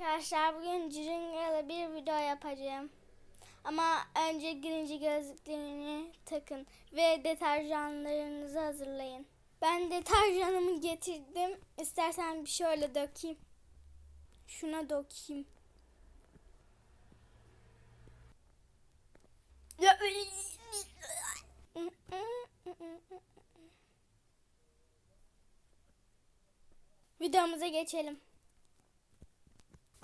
Arkadaşlar bugün Ciringalı bir video yapacağım. Ama önce girinci gözlüklerini takın ve deterjanlarınızı hazırlayın. Ben deterjanımı getirdim. İstersen bir şöyle dökeyim. Şuna dökeyim. Videomuza geçelim.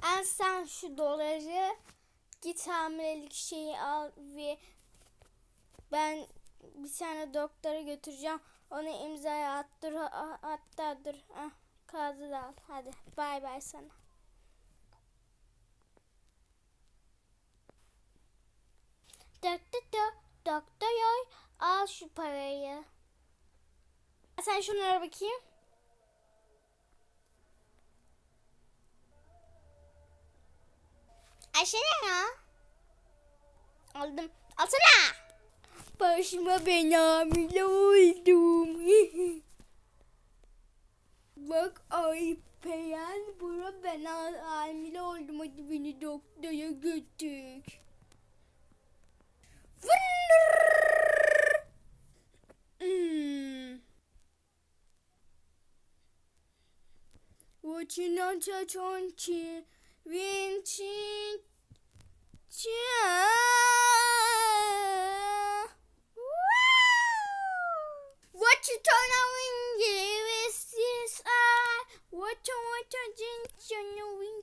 En sen şu doları git hamilelik şeyi al ve ben bir tane doktora götüreceğim. Onu imzaya attır hatta dur. Ah, kağıdı da al. Hadi bay bay sana. Doktor, doktor al şu parayı. Sen şunlara bakayım. Ayşe ne ya? Aldım. Alsana. Başıma ben hamile oldum. Bak ay Peyhan bura ben ha- hamile oldum. Hadi beni doktora götür. Hmm. Uçina çaçonçi, vinçi, çia. Watch, watch, attention,